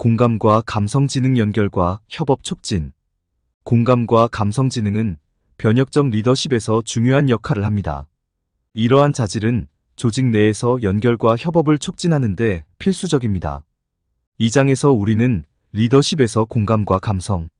공감과 감성지능 연결과 협업 촉진. 공감과 감성지능은 변혁적 리더십에서 중요한 역할을 합니다. 이러한 자질은 조직 내에서 연결과 협업을 촉진하는데 필수적입니다. 이 장에서 우리는 리더십에서 공감과 감성,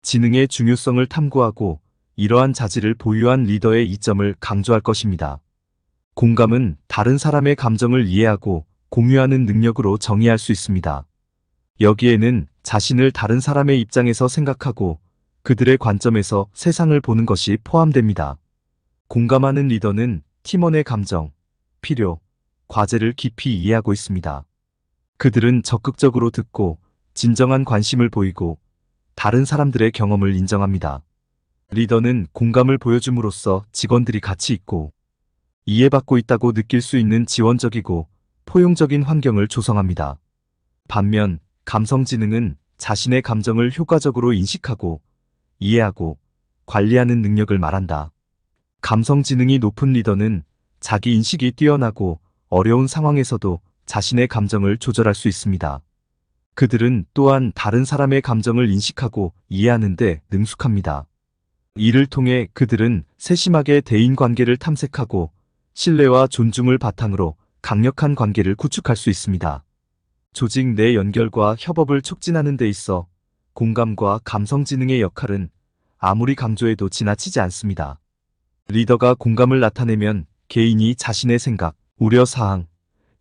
지능의 중요성을 탐구하고 이러한 자질을 보유한 리더의 이점을 강조할 것입니다. 공감은 다른 사람의 감정을 이해하고 공유하는 능력으로 정의할 수 있습니다. 여기에는 자신을 다른 사람의 입장에서 생각하고 그들의 관점에서 세상을 보는 것이 포함됩니다. 공감하는 리더는 팀원의 감정, 필요, 과제를 깊이 이해하고 있습니다. 그들은 적극적으로 듣고 진정한 관심을 보이고 다른 사람들의 경험을 인정합니다. 리더는 공감을 보여줌으로써 직원들이 가치 있고 이해받고 있다고 느낄 수 있는 지원적이고 포용적인 환경을 조성합니다. 반면 감성지능은 자신의 감정을 효과적으로 인식하고 이해하고 관리하는 능력을 말한다. 감성지능이 높은 리더는 자기 인식이 뛰어나고 어려운 상황에서도 자신의 감정을 조절할 수 있습니다. 그들은 또한 다른 사람의 감정을 인식하고 이해하는데 능숙합니다. 이를 통해 그들은 세심하게 대인 관계를 탐색하고 신뢰와 존중을 바탕으로 강력한 관계를 구축할 수 있습니다. 조직 내 연결과 협업을 촉진하는 데 있어 공감과 감성지능의 역할은 아무리 강조해도 지나치지 않습니다. 리더가 공감을 나타내면 개인이 자신의 생각, 우려사항,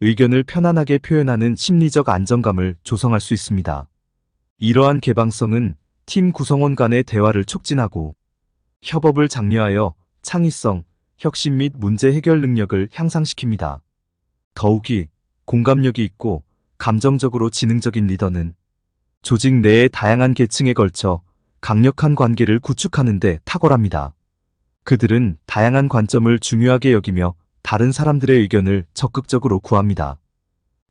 의견을 편안하게 표현하는 심리적 안정감을 조성할 수 있습니다. 이러한 개방성은 팀 구성원 간의 대화를 촉진하고 협업을 장려하여 창의성, 혁신 및 문제 해결 능력을 향상시킵니다. 더욱이 공감력이 있고 감정적으로 지능적인 리더는 조직 내의 다양한 계층에 걸쳐 강력한 관계를 구축하는 데 탁월합니다. 그들은 다양한 관점을 중요하게 여기며 다른 사람들의 의견을 적극적으로 구합니다.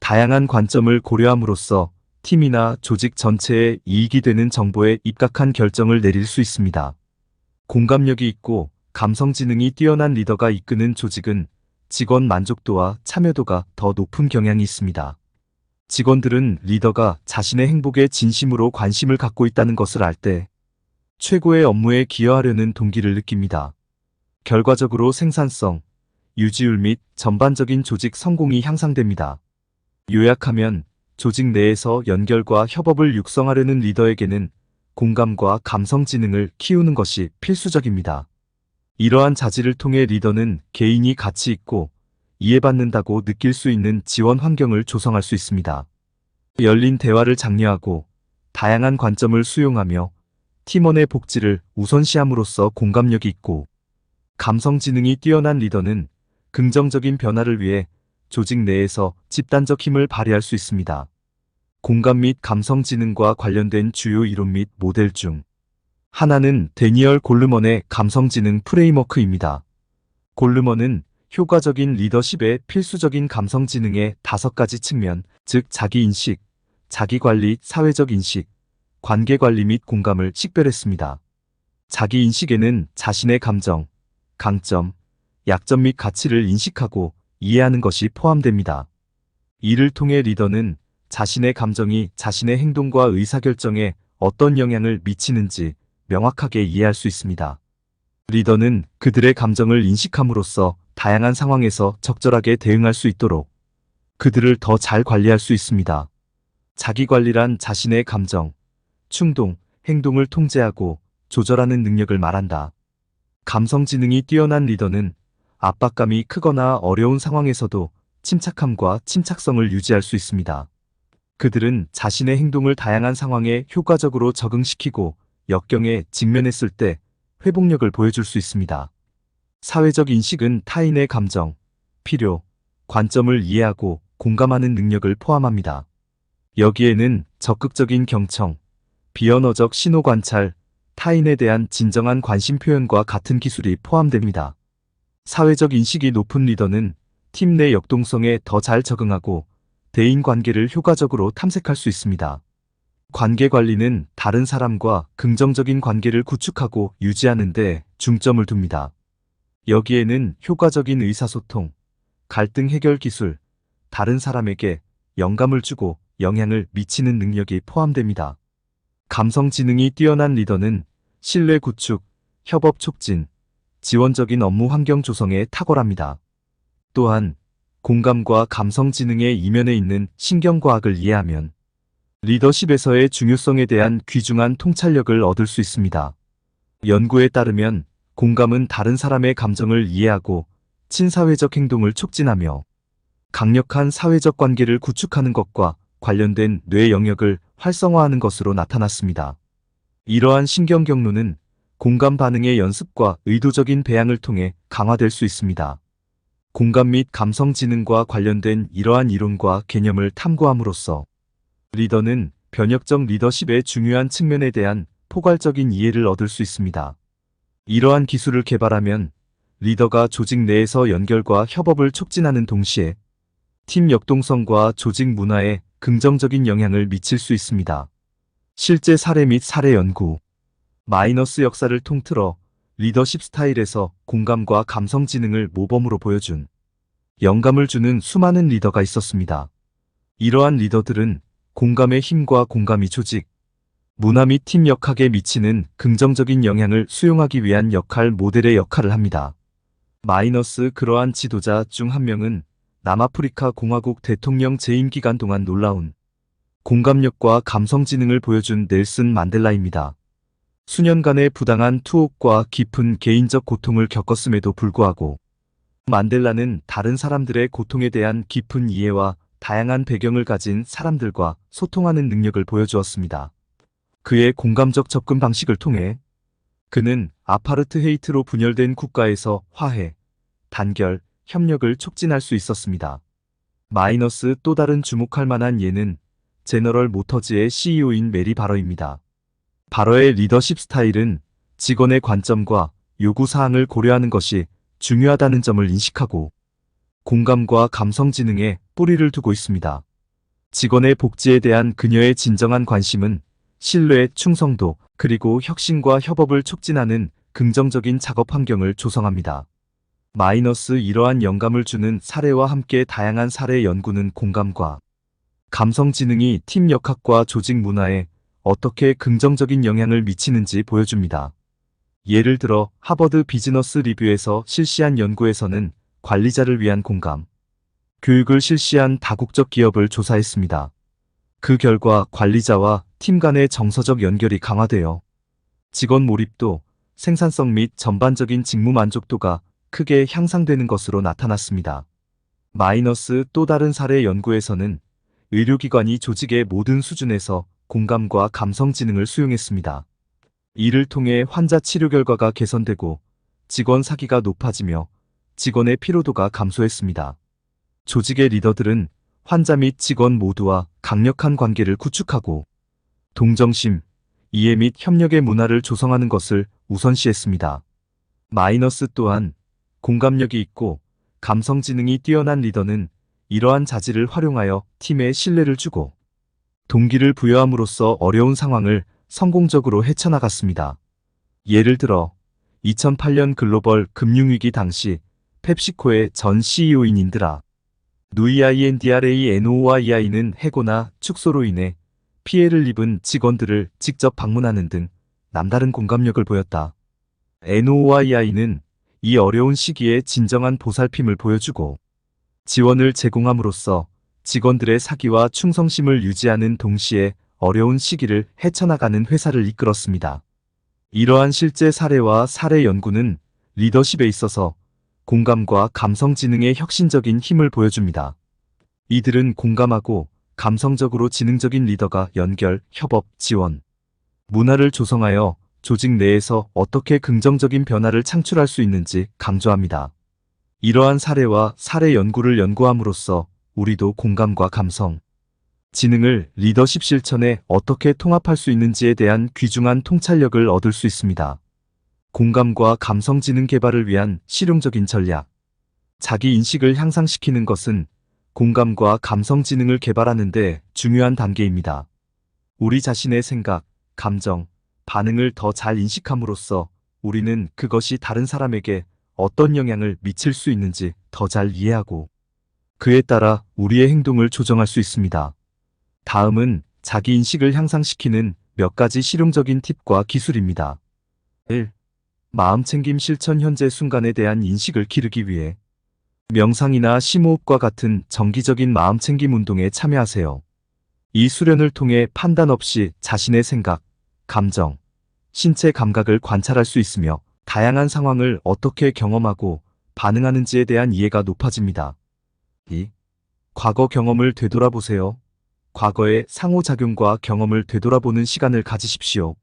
다양한 관점을 고려함으로써 팀이나 조직 전체에 이익이 되는 정보에 입각한 결정을 내릴 수 있습니다. 공감력이 있고 감성지능이 뛰어난 리더가 이끄는 조직은 직원 만족도와 참여도가 더 높은 경향이 있습니다. 직원들은 리더가 자신의 행복에 진심으로 관심을 갖고 있다는 것을 알 때 최고의 업무에 기여하려는 동기를 느낍니다. 결과적으로 생산성, 유지율 및 전반적인 조직 성공이 향상됩니다. 요약하면 조직 내에서 연결과 협업을 육성하려는 리더에게는 공감과 감성 지능을 키우는 것이 필수적입니다. 이러한 자질을 통해 리더는 개인이 가치 있고 이해받는다고 느낄 수 있는 지원 환경을 조성할 수 있습니다. 열린 대화를 장려하고 다양한 관점을 수용하며 팀원의 복지를 우선시함으로써 공감력이 있고 감성 지능이 뛰어난 리더는 긍정적인 변화를 위해 조직 내에서 집단적 힘을 발휘할 수 있습니다. 공감 및 감성 지능과 관련된 주요 이론 및 모델 중 하나는 데니얼 골르먼의 감성 지능 프레임워크입니다. 골르먼은 효과적인 리더십의 필수적인 감성 지능의 다섯 가지 측면, 즉 자기 인식, 자기 관리, 사회적 인식, 관계 관리 및 공감을 식별했습니다. 자기 인식에는 자신의 감정, 강점, 약점 및 가치를 인식하고 이해하는 것이 포함됩니다. 이를 통해 리더는 자신의 감정이 자신의 행동과 의사결정에 어떤 영향을 미치는지 명확하게 이해할 수 있습니다. 리더는 그들의 감정을 인식함으로써 다양한 상황에서 적절하게 대응할 수 있도록 그들을 더 잘 관리할 수 있습니다. 자기 관리란 자신의 감정, 충동, 행동을 통제하고 조절하는 능력을 말한다. 감성 지능이 뛰어난 리더는 압박감이 크거나 어려운 상황에서도 침착함과 침착성을 유지할 수 있습니다. 그들은 자신의 행동을 다양한 상황에 효과적으로 적응시키고 역경에 직면했을 때 회복력을 보여줄 수 있습니다. 사회적 인식은 타인의 감정, 필요, 관점을 이해하고 공감하는 능력을 포함합니다. 여기에는 적극적인 경청, 비언어적 신호 관찰, 타인에 대한 진정한 관심 표현과 같은 기술이 포함됩니다. 사회적 인식이 높은 리더는 팀 내 역동성에 더 잘 적응하고 대인 관계를 효과적으로 탐색할 수 있습니다. 관계 관리는 다른 사람과 긍정적인 관계를 구축하고 유지하는 데 중점을 둡니다. 여기에는 효과적인 의사소통, 갈등 해결 기술, 다른 사람에게 영감을 주고 영향을 미치는 능력이 포함됩니다. 감성 지능이 뛰어난 리더는 신뢰 구축, 협업 촉진, 지원적인 업무 환경 조성에 탁월합니다. 또한 공감과 감성 지능의 이면에 있는 신경과학을 이해하면 리더십에서의 중요성에 대한 귀중한 통찰력을 얻을 수 있습니다. 연구에 따르면 공감은 다른 사람의 감정을 이해하고 친사회적 행동을 촉진하며 강력한 사회적 관계를 구축하는 것과 관련된 뇌 영역을 활성화하는 것으로 나타났습니다. 이러한 신경 경로는 공감 반응의 연습과 의도적인 배양을 통해 강화될 수 있습니다. 공감 및 감성 지능과 관련된 이러한 이론과 개념을 탐구함으로써 리더는 변혁적 리더십의 중요한 측면에 대한 포괄적인 이해를 얻을 수 있습니다. 이러한 기술을 개발하면 리더가 조직 내에서 연결과 협업을 촉진하는 동시에 팀 역동성과 조직 문화에 긍정적인 영향을 미칠 수 있습니다. 실제 사례 및 사례 연구 마이너스 역사를 통틀어 리더십 스타일에서 공감과 감성 지능을 모범으로 보여준 영감을 주는 수많은 리더가 있었습니다. 이러한 리더들은 공감의 힘과 공감이 조직, 문화 및 팀 역학에 미치는 긍정적인 영향을 수용하기 위한 역할 모델의 역할을 합니다. 마이너스 그러한 지도자 중 한 명은 남아프리카 공화국 대통령 재임 기간 동안 놀라운 공감력과 감성 지능을 보여준 넬슨 만델라입니다. 수년간의 부당한 투옥과 깊은 개인적 고통을 겪었음에도 불구하고 만델라는 다른 사람들의 고통에 대한 깊은 이해와 다양한 배경을 가진 사람들과 소통하는 능력을 보여주었습니다. 그의 공감적 접근 방식을 통해 그는 아파르트 헤이트로 분열된 국가에서 화해, 단결, 협력을 촉진할 수 있었습니다. 마이너스 또 다른 주목할 만한 예는 제너럴 모터즈의 CEO인 메리 바러입니다. 바러의 리더십 스타일은 직원의 관점과 요구 사항을 고려하는 것이 중요하다는 점을 인식하고 공감과 감성 지능에 뿌리를 두고 있습니다. 직원의 복지에 대한 그녀의 진정한 관심은 신뢰, 충성도, 그리고 혁신과 협업을 촉진하는 긍정적인 작업 환경을 조성합니다. 마이너스 이러한 영감을 주는 사례와 함께 다양한 사례 연구는 공감과 감성 지능이 팀 역학과 조직 문화에 어떻게 긍정적인 영향을 미치는지 보여줍니다. 예를 들어 하버드 비즈너스 리뷰에서 실시한 연구에서는 관리자를 위한 공감, 교육을 실시한 다국적 기업을 조사했습니다. 그 결과 관리자와 팀 간의 정서적 연결이 강화되어 직원 몰입도, 생산성 및 전반적인 직무 만족도가 크게 향상되는 것으로 나타났습니다. 마이너스 또 다른 사례 연구에서는 의료기관이 조직의 모든 수준에서 공감과 감성 지능을 수용했습니다. 이를 통해 환자 치료 결과가 개선되고 직원 사기가 높아지며 직원의 피로도가 감소했습니다. 조직의 리더들은 환자 및 직원 모두와 강력한 관계를 구축하고 동정심, 이해 및 협력의 문화를 조성하는 것을 우선시했습니다. 마이너스 또한 공감력이 있고 감성 지능이 뛰어난 리더는 이러한 자질을 활용하여 팀에 신뢰를 주고 동기를 부여함으로써 어려운 상황을 성공적으로 헤쳐나갔습니다. 예를 들어 2008년 글로벌 금융위기 당시 펩시코의 전 CEO인 인드라 NOII는 해고나 축소로 인해 피해를 입은 직원들을 직접 방문하는 등 남다른 공감력을 보였다. NOII는 이 어려운 시기에 진정한 보살핌을 보여주고 지원을 제공함으로써 직원들의 사기와 충성심을 유지하는 동시에 어려운 시기를 헤쳐나가는 회사를 이끌었습니다. 이러한 실제 사례와 사례 연구는 리더십에 있어서 공감과 감성 지능의 혁신적인 힘을 보여줍니다. 이들은 공감하고 감성적으로 지능적인 리더가 연결, 협업, 지원, 문화를 조성하여 조직 내에서 어떻게 긍정적인 변화를 창출할 수 있는지 강조합니다. 이러한 사례와 사례 연구를 연구함으로써 우리도 공감과 감성, 지능을 리더십 실천에 어떻게 통합할 수 있는지에 대한 귀중한 통찰력을 얻을 수 있습니다. 공감과 감성 지능 개발을 위한 실용적인 전략. 자기 인식을 향상시키는 것은 공감과 감성 지능을 개발하는데 중요한 단계입니다. 우리 자신의 생각, 감정, 반응을 더 잘 인식함으로써 우리는 그것이 다른 사람에게 어떤 영향을 미칠 수 있는지 더 잘 이해하고 그에 따라 우리의 행동을 조정할 수 있습니다. 다음은 자기 인식을 향상시키는 몇 가지 실용적인 팁과 기술입니다. 1. 마음 챙김 실천 현재 순간에 대한 인식을 기르기 위해 명상이나 심호흡과 같은 정기적인 마음 챙김 운동에 참여하세요. 이 수련을 통해 판단 없이 자신의 생각, 감정, 신체 감각을 관찰할 수 있으며 다양한 상황을 어떻게 경험하고 반응하는지에 대한 이해가 높아집니다. 2. 과거 경험을 되돌아보세요. 과거의 상호작용과 경험을 되돌아보는 시간을 가지십시오.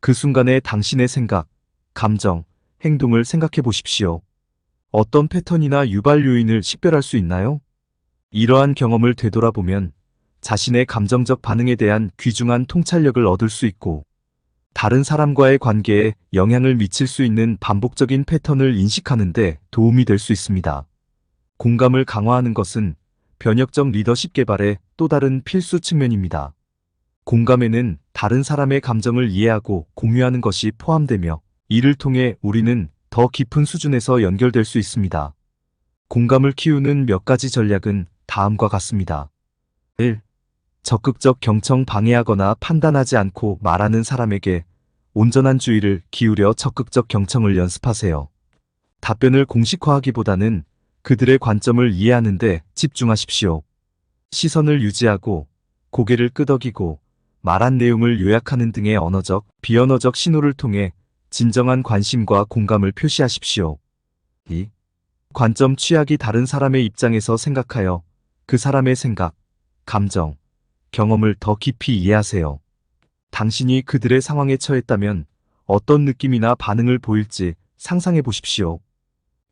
그 순간에 당신의 생각, 감정, 행동을 생각해 보십시오. 어떤 패턴이나 유발 요인을 식별할 수 있나요? 이러한 경험을 되돌아보면 자신의 감정적 반응에 대한 귀중한 통찰력을 얻을 수 있고 다른 사람과의 관계에 영향을 미칠 수 있는 반복적인 패턴을 인식하는데 도움이 될 수 있습니다. 공감을 강화하는 것은 변혁적 리더십 개발의 또 다른 필수 측면입니다. 공감에는 다른 사람의 감정을 이해하고 공유하는 것이 포함되며 이를 통해 우리는 더 깊은 수준에서 연결될 수 있습니다. 공감을 키우는 몇 가지 전략은 다음과 같습니다. 1. 적극적 경청 방해하거나 판단하지 않고 말하는 사람에게 온전한 주의를 기울여 적극적 경청을 연습하세요. 답변을 공식화하기보다는 그들의 관점을 이해하는데 집중하십시오. 시선을 유지하고 고개를 끄덕이고 말한 내용을 요약하는 등의 언어적, 비언어적 신호를 통해 진정한 관심과 공감을 표시하십시오. 2. 관점 취약이 다른 사람의 입장에서 생각하여 그 사람의 생각, 감정, 경험을 더 깊이 이해하세요. 당신이 그들의 상황에 처했다면 어떤 느낌이나 반응을 보일지 상상해 보십시오.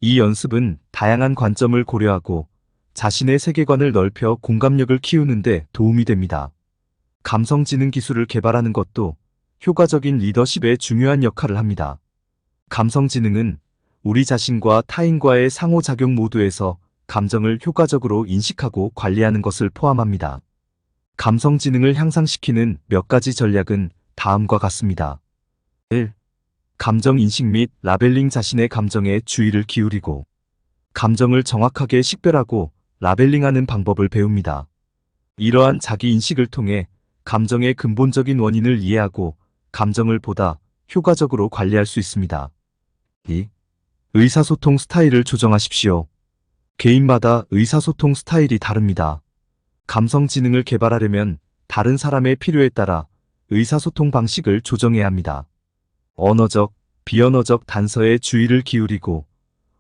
이 연습은 다양한 관점을 고려하고 자신의 세계관을 넓혀 공감력을 키우는데 도움이 됩니다. 감성지능 기술을 개발하는 것도 효과적인 리더십에 중요한 역할을 합니다. 감성지능은 우리 자신과 타인과의 상호작용 모두에서 감정을 효과적으로 인식하고 관리하는 것을 포함합니다. 감성지능을 향상시키는 몇 가지 전략은 다음과 같습니다. 1. 감정 인식 및 라벨링 자신의 감정에 주의를 기울이고 감정을 정확하게 식별하고 라벨링하는 방법을 배웁니다. 이러한 자기 인식을 통해 감정의 근본적인 원인을 이해하고 감정을 보다 효과적으로 관리할 수 있습니다. 2. 의사소통 스타일을 조정하십시오. 개인마다 의사소통 스타일이 다릅니다. 감성 지능을 개발하려면 다른 사람의 필요에 따라 의사소통 방식을 조정해야 합니다. 언어적, 비언어적 단서에 주의를 기울이고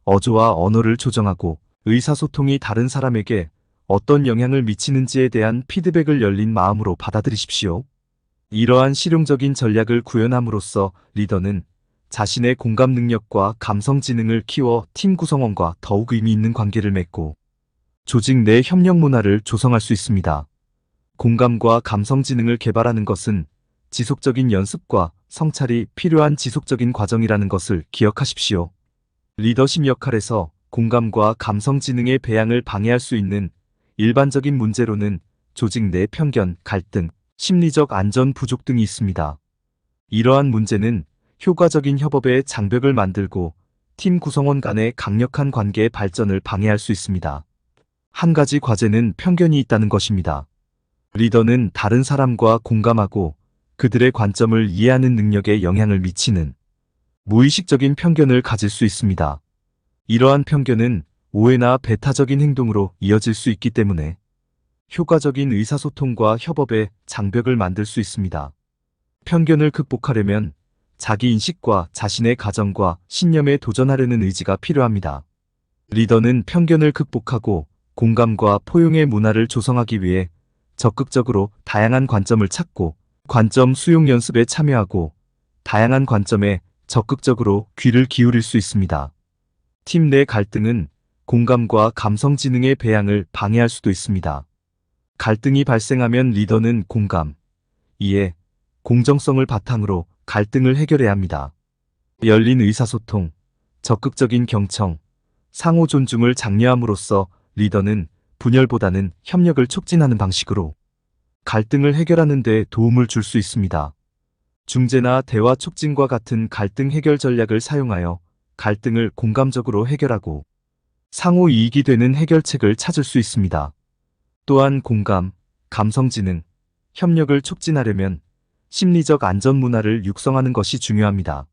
어조와 언어를 조정하고 의사소통이 다른 사람에게 어떤 영향을 미치는지에 대한 피드백을 열린 마음으로 받아들이십시오. 이러한 실용적인 전략을 구현함으로써 리더는 자신의 공감 능력과 감성 지능을 키워 팀 구성원과 더욱 의미 있는 관계를 맺고 조직 내 협력 문화를 조성할 수 있습니다. 공감과 감성 지능을 개발하는 것은 지속적인 연습과 성찰이 필요한 지속적인 과정이라는 것을 기억하십시오. 리더십 역할에서 공감과 감성 지능의 배양을 방해할 수 있는 일반적인 문제로는 조직 내 편견, 갈등, 심리적 안전 부족 등이 있습니다. 이러한 문제는 효과적인 협업의 장벽을 만들고 팀 구성원 간의 강력한 관계의 발전을 방해할 수 있습니다. 한 가지 과제는 편견이 있다는 것입니다. 리더는 다른 사람과 공감하고 그들의 관점을 이해하는 능력에 영향을 미치는 무의식적인 편견을 가질 수 있습니다. 이러한 편견은 오해나 배타적인 행동으로 이어질 수 있기 때문에 효과적인 의사소통과 협업의 장벽을 만들 수 있습니다. 편견을 극복하려면 자기 인식과 자신의 가정과 신념에 도전하려는 의지가 필요합니다. 리더는 편견을 극복하고 공감과 포용의 문화를 조성하기 위해 적극적으로 다양한 관점을 찾고 관점 수용 연습에 참여하고 다양한 관점에 적극적으로 귀를 기울일 수 있습니다. 팀 내 갈등은 공감과 감성 지능의 배양을 방해할 수도 있습니다. 갈등이 발생하면 리더는 공감, 이해, 공정성을 바탕으로 갈등을 해결해야 합니다. 열린 의사소통, 적극적인 경청, 상호 존중을 장려함으로써 리더는 분열보다는 협력을 촉진하는 방식으로 갈등을 해결하는 데 도움을 줄 수 있습니다. 중재나 대화 촉진과 같은 갈등 해결 전략을 사용하여 갈등을 공감적으로 해결하고 상호 이익이 되는 해결책을 찾을 수 있습니다. 또한 공감, 감성지능, 협력을 촉진하려면 심리적 안전 문화를 육성하는 것이 중요합니다.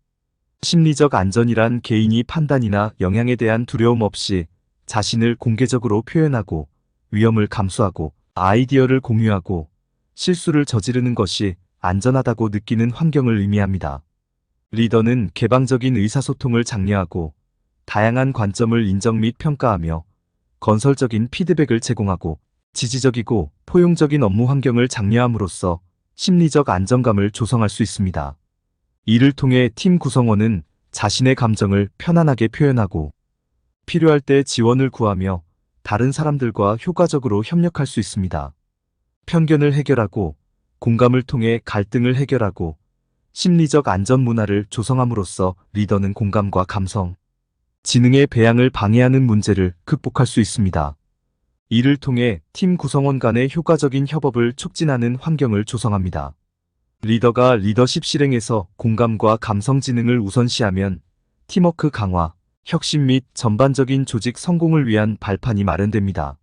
심리적 안전이란 개인이 판단이나 영향에 대한 두려움 없이 자신을 공개적으로 표현하고 위험을 감수하고 아이디어를 공유하고 실수를 저지르는 것이 안전하다고 느끼는 환경을 의미합니다. 리더는 개방적인 의사소통을 장려하고 다양한 관점을 인정 및 평가하며 건설적인 피드백을 제공하고 지지적이고 포용적인 업무 환경을 장려함으로써 심리적 안정감을 조성할 수 있습니다. 이를 통해 팀 구성원은 자신의 감정을 편안하게 표현하고 필요할 때 지원을 구하며 다른 사람들과 효과적으로 협력할 수 있습니다. 편견을 해결하고 공감을 통해 갈등을 해결하고 심리적 안전 문화를 조성함으로써 리더는 공감과 감성, 지능의 배양을 방해하는 문제를 극복할 수 있습니다. 이를 통해 팀 구성원 간의 효과적인 협업을 촉진하는 환경을 조성합니다. 리더가 리더십 실행에서 공감과 감성 지능을 우선시하면 팀워크 강화, 혁신 및 전반적인 조직 성공을 위한 발판이 마련됩니다.